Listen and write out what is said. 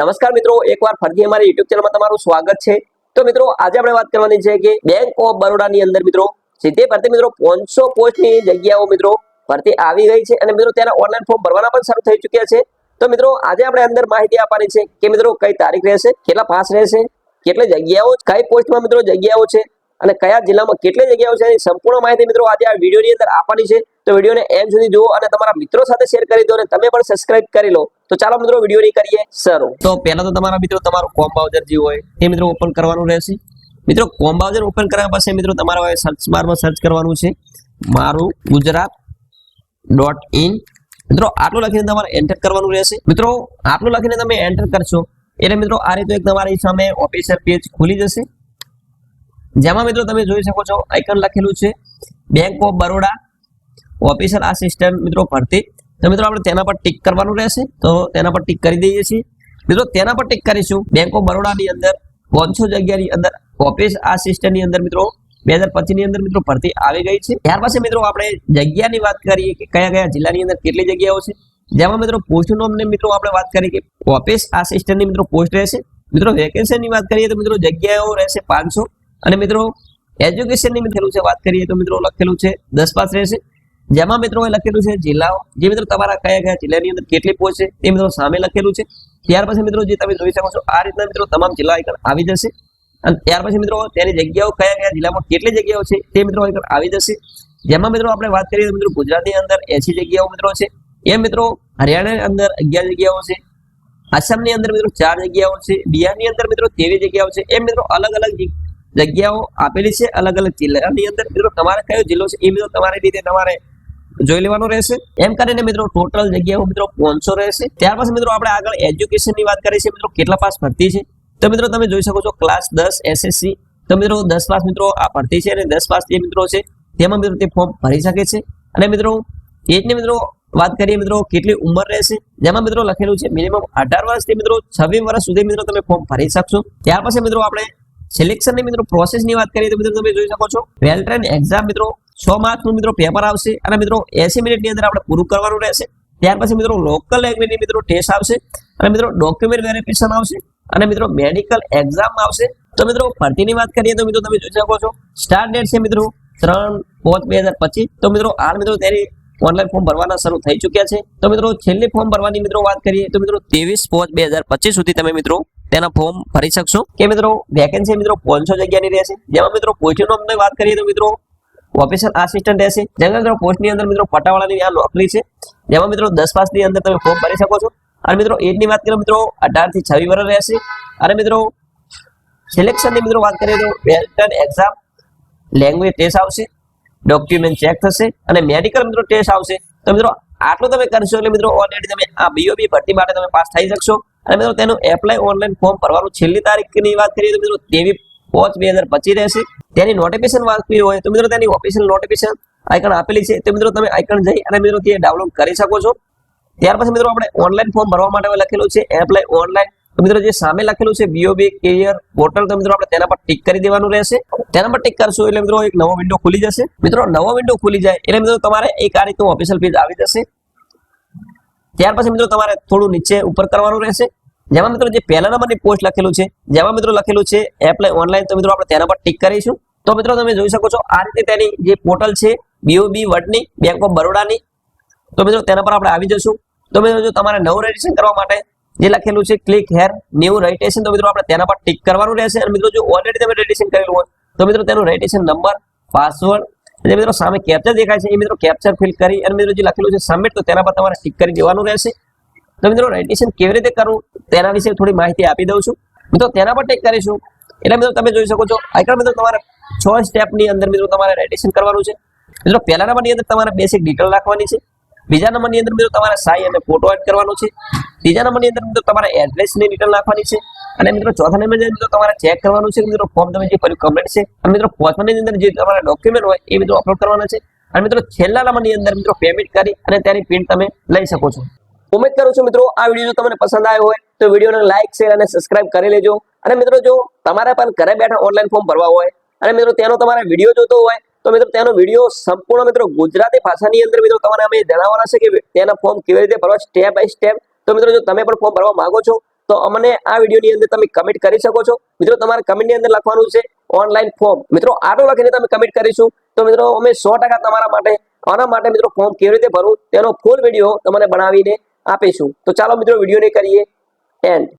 નમસ્કાર મિત્રો, એકવાર ફરીથી અમારી યુટ્યુબ ચેનલમાં તમારું સ્વાગત છે. તો મિત્રો, આજે આપણે વાત કરવાની છે કે બેંક ઓફ બરોડાની અંદર મિત્રો, સીધે ભરતી મિત્રો પાંચસો પોસ્ટની જગ્યાઓ મિત્રો ભરતી આવી ગઈ છે અને મિત્રો ત્યારે ઓનલાઈન ફોર્મ ભરવાના પણ શરૂ થઈ ચૂક્યા છે. તો મિત્રો, આજે આપણે અંદર માહિતી આપવાની છે કે મિત્રો કઈ તારીખ રહેશે, કેટલા પાસ રહેશે, કેટલી જગ્યાઓ, કઈ પોસ્ટમાં મિત્રો જગ્યાઓ છે અને કયા જિલ્લામાં કેટલી જગ્યાઓ છે એની સંપૂર્ણ માહિતી મિત્રો આજે આ વિડીયોની અંદર આપવાની છે. તો વિડીયોને એન્ડ સુધી જુઓ અને તમારા મિત્રો સાથે શેર કરી દો અને તમે પણ સબસ્ક્રાઇબ કરી લો. તો ચાલો મિત્રો વિડીયોની કરીએ શરૂ. તો પહેલા તો તમારા મિત્રો, તમારું કોમ બ્રાઉઝર જે હોય એ મિત્રો ઓપન કરવાનું રહેશે. મિત્રો, કોમ બ્રાઉઝર ઓપન કર્યા પછી મિત્રો તમારે સર્ચ બારમાં સર્ચ કરવાનું છે. મારું ગુજરાત ડોટ ઇન મિત્રો, આટલું લખીને તમારે એન્ટર કરવાનું રહેશે. મિત્રો, આટલું લખીને તમે એન્ટર કરશો, એટલે મિત્રો આ રીતે એક તમારી સામે ઓફિસર પેજ ખુલી જશે. જેમાં મિત્રો તમે જોઈ શકો છો આઇકન લખેલું છે bank of Baroda officer assistant મિત્રો ભરતી. તો મિત્રો આપણે તેના પર ટિક કરવાનું રહેશે, તો તેના પર ટિક કરી દઈએ છીએ. મિત્રો તેના પર ટિક કરીશું. બેંક ઓફ બરોડાની અંદર પાંચસો જગ્યાની અંદર ઓફિસ આસિસ્ટન્ટની અંદર મિત્રો બે હજાર પચીસની અંદર મિત્રો ભરતી આવી ગઈ છે. ત્યાર પછી મિત્રો આપણે જગ્યાની વાત કરીએ કે કયા કયા જિલ્લાની અંદર કેટલી જગ્યાઓ છે. જેમાં મિત્રો પોસ્ટ નોમને મિત્રો આપણે વાત કરીએ કે ઓફિસ આસિસ્ટન્ટની મિત્રો પોસ્ટ રહેશે. મિત્રો વેકેન્સીની વાત કરીએ તો મિત્રો જગ્યાઓ રહેશે પાંચસો. અને મિત્રો એજ્યુકેશનની લખેલું છે, વાત કરીએ તો મિત્રો લખેલું છે, દસ પાસ રહેશે. જેમાં મિત્રો લખેલું છે, જિલ્લાઓ. જે મિત્રો તમારા કયા કયા જિલ્લાની અંદર કેટલી પોસ્ટ છે, એ મિત્રો સામે લખેલું છે. ત્યાર પછી મિત્રો જે તમે જોઈ શકો છો, આ રીતના મિત્રો તમામ જિલ્લા આઇકન આવી જશે. અને ત્યાર પછી મિત્રો તેની જગ્યાઓ કયા કયા જિલ્લામાં કેટલી જગ્યાઓ છે, તે મિત્રો આઇકન આવી જશે. જેમાં મિત્રો આપણે વાત કરીએ તો મિત્રો ગુજરાતની અંદર એસી જગ્યાઓ મિત્રો છે. એ મિત્રો હરિયાણાની અંદર અગિયાર જગ્યાઓ છે. આસામની અંદર મિત્રો ચાર જગ્યાઓ છે. બિહારની અંદર મિત્રો તેવી જગ્યાઓ છે. એમ મિત્રો અલગ અલગ જગ્યાઓ આપેલી છે અલગ અલગ જિલ્લાની અંદર મિત્રો તમારે કયો જિલ્લો છે એ મિત્રો તમારી રીતે તમારે જોઈ લેવાનું રહેશે. એમ કરીને મિત્રો ટોટલ જગ્યાઓ મિત્રો પાંચસો રહેશે. ત્યાર પછી મિત્રો આપણે આગળ એજ્યુકેશનની વાત કરીએ છીએ. મિત્રો કેટલા પાસ ભરતી છે? તો મિત્રો તમે જોઈ શકો છો ક્લાસ દસ એસએસસી તો મિત્રો દસ પાસ મિત્રો આ ભરતી છે અને દસ પાસ જે મિત્રો છે તેમાં મિત્રો તે ફોર્મ ભરી શકે છે. અને મિત્રો એજને મિત્રો વાત કરીએ મિત્રો કેટલી ઉંમર રહેશે? જેમાં મિત્રો લખેલું છે મિનિમમ અઢાર વર્ષથી મિત્રો છવ્વીસ વર્ષ સુધી મિત્રો તમે ફોર્મ ભરી શકશો. ત્યાર પછી મિત્રો આપણે સિલેક્શનની મિત્રો પ્રોસેસની વાત કરીએ તો મિત્રો તમે જોઈ શકો છો. વેલ ટ્રેન એક્ઝામ મિત્રો છ માર્કનું મિત્રો પેપર આવશે અને મિત્રો એસી મિનિટની અંદર આપણે પૂરું કરવાનું રહેશે. ત્યાર પછી મિત્રો લોકલ લેંગ્વેજની મિત્રો ટેસ્ટ આવશે અને મિત્રો ડોક્યુમેન્ટ વેરિફિકેશન આવશે અને મિત્રો મેડિકલ એક્ઝામ આવશે. તો મિત્રો ભરતીની વાત કરીએ તો મિત્રો તમે જોઈ શકો છો. સ્ટાર્ટ ડેટ છે મિત્રો ત્રણ પાંચ બે હજાર પચીસ. તો મિત્રો હાલ મિત્રો તેની ઓનલાઈન ફોર્મ ભરવાના શરૂ થઈ ચૂક્યા છે. તો મિત્રો છેલ્લી ફોર્મ ભરવાની મિત્રો વાત કરીએ તો મિત્રો ત્રેવીસ પાંચ બે હજાર પચીસ સુધી તમે મિત્રો તેના ફોર્મ ભરી શકશો. કે મિત્રો વેકેન્સી મિત્રો પાંચસો જગ્યાની રહેશે. જેમાં મિત્રો પોસ્ટનો અમને વાત કરીએ તો મિત્રો ઓફિસર આસિસ્ટન્ટ રહેશે. જેમાં મિત્રો પોસ્ટની અંદર મિત્રો પટાવાળાની આ નોકરી છે. જેમાં મિત્રો દસ પાસની અંદર તમે ફોર્મ ભરી શકો છો. અને મિત્રો એજની વાત કરીએ મિત્રો, અઢારથી છવ્વીસ વર્ષ રહેશે. અને મિત્રો સિલેક્શનની મિત્રો વાત કરીએ તો વેલ્ટન એક્ઝામ લેંગ્વેજ ટેસ્ટ આવશે. ડોક્યુમેન્ટ ચેક થશે. અને મેડિકલ મિત્રો ટેસ્ટ આવશે. તો મિત્રો, આટલું તમે કરશો એટલે મિત્રો ઓલરેડી તમે આ બીઓબી ભરતી માટે તમે પાસ થઈ શકશો. અને મિત્રો તેનું એપ્લાય ઓનલાઈન ફોર્મ ભરવાનું છેલ્લી તારીખની વાત કરીએ તો મિત્રો તેવી પાંચ બે હજાર પચીસ રહેશે. તેની નોટિફિકેશન વાંચવી હોય તો મિત્રો તેની ઓફિશિયલ નોટિફિકેશન આઇકન આપેલી છે. તો મિત્રો તમે આઇકન જઈ અને મિત્રો તે ડાઉનલોડ કરી શકો છો. ત્યાર પછી મિત્રો આપણે ઓનલાઈન ફોર્મ ભરવા માટે લખેલું છે એપ્લાય ઓનલાઈન તો મિત્રો જે સામે લખેલું છે બીઓબી કેરિયર પોર્ટલ તો મિત્રો આપણે તેના પર ટિક કરી દેવાનું રહેશે. તેના પર ટિક કરશો એટલે મિત્રો એક નવો વિન્ડો ખુલી જશે. મિત્રો નવો વિન્ડો ખુલી જાય એટલે મિત્રો તમારે એક આ રીતનું ઓફિશિયલ પેજ આવી જશે. ત્યાર પછી મિત્રો તમારે થોડું નીચે ઉપર કરવાનું રહેશે. જેમાં મિત્રો જે પહેલા નંબરની પોસ્ટ લખેલું છે, જેમાં મિત્રો લખેલું છે એપ્લાય ઓનલાઈન તો મિત્રો આપણે તેના પર ટીક કરીશું. તો મિત્રો તમે જોઈ શકો છો, આ રીતે તેની જે પોર્ટલ છે બીઓબી વર્ડની બેંક ઓફ બરોડાની તો મિત્રો તેના પર આપણે આવી જશું તો મિત્રો જો તમારે નવું રજીસ્ટ્રેશન કરવા માટે જે લખેલું છે ક્લિક હેર ન્યુ રજીસ્ટ્રેશન તો મિત્રો આપણે તેના પર ટિક કરવાનું રહેશે. અને મિત્રો જો ઓલરેડી તમે રજીસ્ટ્રેશન કરેલું હોય, તો મિત્રો તેનું રજીસ્ટ્રેશન નંબર પાસવર્ડ અને મિત્રો સામે કેપ્ચર દેખાય છે. એ મિત્રો કેપ્ચર ફિલ કરી અને મિત્રો જે લખેલું છે સબમિટ તો તેના પર તમારે ટિક કરી દેવાનું રહેશે. તો મિત્રો રજીસ્ટ્રેશન કેવી રીતે કરવું? તેના વિશે થોડી માહિતી આપી દઉં છું. મિત્રો તેના પર ટિક કરીશું. એટલે મિત્રો તમે જોઈ શકો છો આગળ મિત્રો તમારે છ સ્ટેપની અંદર મિત્રો તમારે રજીસ્ટ્રેશન કરવાનું છે. મિત્રો પહેલા નંબરની અંદર તમારે બેસિક ડિટેલ રાખવાની છે. બીજા નંબરની અંદર મિત્રો તમારે સાઈ અને ફોટો એડ કરવાનો છે. ત્રીજા નંબરની અંદર મિત્રો તમારે એડ્રેસની ડિટેલ નાખવાની છે. અને મિત્રો ચોથા નંબરની અંદર તમારે ચેક કરવાનું છે મિત્રો ફોર્મ તમે જે ભર્યું કમ્પ્લીટ છે. અને મિત્રો પાંચમાની અંદર જે તમારા ડોક્યુમેન્ટ હોય એ મિત્રો અપલોડ કરવાના છે. અને મિત્રો છેલ્લા નંબરની અંદર મિત્રો પેમેન્ટ કરી અને તેની પ્રિન્ટ તમે લઈ શકો છો. ઉમેદ કરું છું મિત્રો આ વીડિયો જો તમને પસંદ આવ્યો હોય તો વિડીયોને લાઇક શેર અને સબસ્ક્રાઇબ કરી લેજો. અને મિત્રો જો તમારે પણ ઘરે બેઠા ઓનલાઈન ફોર્મ ભરવા હોય અને મિત્રો તેનો તમારે વીડિયો જોતો હોય તો મિત્રો તેનો વીડિયો સંપૂર્ણ મિત્રો ગુજરાતી ભાષાની અંદર મિત્રો તમારે અમે જણાવવાના છે કે તેના ફોર્મ કેવી રીતે ભરવા સ્ટેપ બાય સ્ટેપ તો મિત્રો, જો તમે પણ ફોર્મ ભરવા માંગો છો, તો અમને આ વિડીયોની અંદર તમે કમેન્ટ કરી શકો છો. મિત્રો, તમારે કમેન્ટની અંદર લખવાનું છે ઓનલાઈન ફોર્મ મિત્રો આટલું લખીને તમે કમેન્ટ કરીશું. તો મિત્રો, અમે સો તમારા માટે, આના માટે મિત્રો ફોર્મ કેવી રીતે ભરવું, તેનો ફૂલ વીડિયો તમને બનાવીને આપીશું. તો ચાલો મિત્રો, વિડીયોને કરીએ એન્ડ